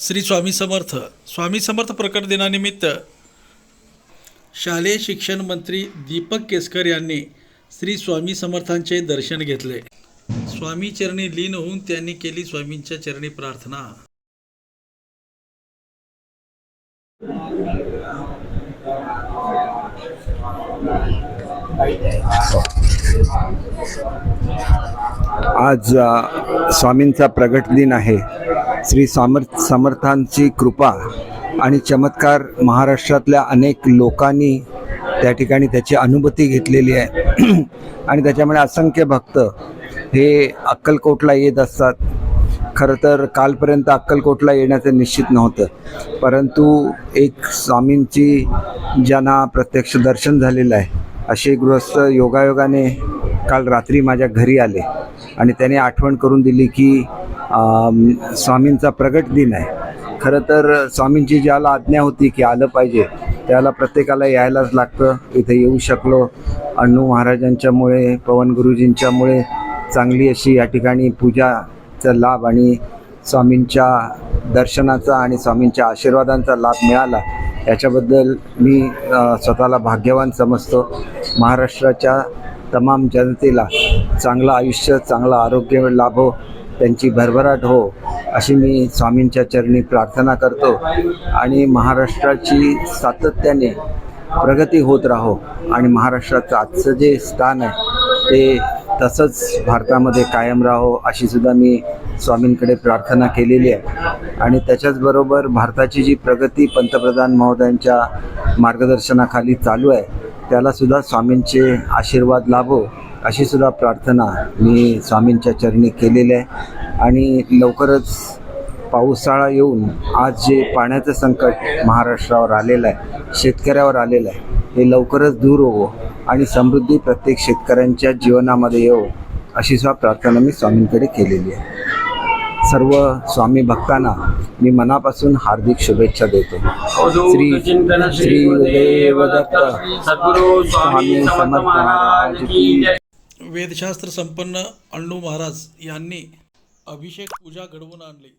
श्री स्वामी समर्थ. स्वामी समर्थ प्रकट दिनानिमित्त शालेय शिक्षण मंत्री दीपक केसकर यांनी श्री स्वामी समर्थांचे दर्शन घेतले. स्वामी चरणी लीन होऊन त्यांनी केली स्वामींच्या चरणी प्रार्थना. आज स्वामींचा प्रगट दिन आहे. श्री समर्थ समर्थांची कृपा आणि चमत्कार महाराष्ट्रातल्या अनेक लोकांनी त्या ठिकाणी त्याची अनुभूती घेतलेली आहे. आणि त्याच्यामुळे असंख्य भक्त हे अक्कलकोटला येत असतात. खरं तर कालपर्यंत अक्कलकोटला येण्याचं निश्चित नव्हतं. परंतु एक स्वामींची ज्यांना प्रत्यक्ष दर्शन झालेलं आहे असे गृहस्थ योगायोगाने काल रात्री माझ्या घरी आले आणि त्याने आठवण करून दिली की स्वामींचा प्रगट दिन आहे. खरं तर स्वामींची ज्याला आज्ञा होती की आलं पाहिजे त्याला प्रत्येकाला यायलाच लागतं. इथे येऊ शकलो. अण्णू महाराजांच्यामुळे पवन गुरुजींच्यामुळे चांगली अशी या ठिकाणी पूजाचा लाभ आणि स्वामींच्या दर्शनाचा आणि स्वामींच्या आशीर्वादांचा लाभ मिळाला. याच्याबद्दल मी स्वतःला भाग्यवान समजतो. महाराष्ट्राच्या तमाम जनतेला चांगलं आयुष्य चांगलं आरोग्य लाभो. त्यांची भरभराट हो अशी मी स्वामींच्या चरणी प्रार्थना करतो. आणि महाराष्ट्राची सातत्याने प्रगती होत राहो. आणि महाराष्ट्राचं आजचं जे स्थान आहे ते तसंच भारतामध्ये कायम राहो अशी सुद्धा मी स्वामींकडे प्रार्थना केलेली आहे. आणि त्याच्याचबरोबर भारताची जी प्रगती पंतप्रधान महोदयांच्या मार्गदर्शनाखाली चालू आहे त्याला सुद्धा स्वामींचे आशीर्वाद लाभो अशी सुद्धा प्रार्थना मी स्वामींच्या चरणी केलेली आहे. आणि लवकरच पावसाळा येऊन आज जे पाण्याचं संकट महाराष्ट्रावर आलेलं आहे शेतकऱ्यावर आलेलं आहे हे लवकरच दूर होवो आणि समृद्धी प्रत्येक शेतकऱ्यांच्या जीवनामध्ये येऊ अशी सुद्धा प्रार्थना मी स्वामींकडे केलेली आहे. सर्व स्वामी भक्तांना मी मनापासून हार्दिक शुभेच्छा देतो. श्री श्री देवदत्त सद्गुरु स्वामी समर्थ महाराज वेदशास्त्र संपन्न अण्णू महाराज यांनी अभिषेक पूजा घडवून आणली.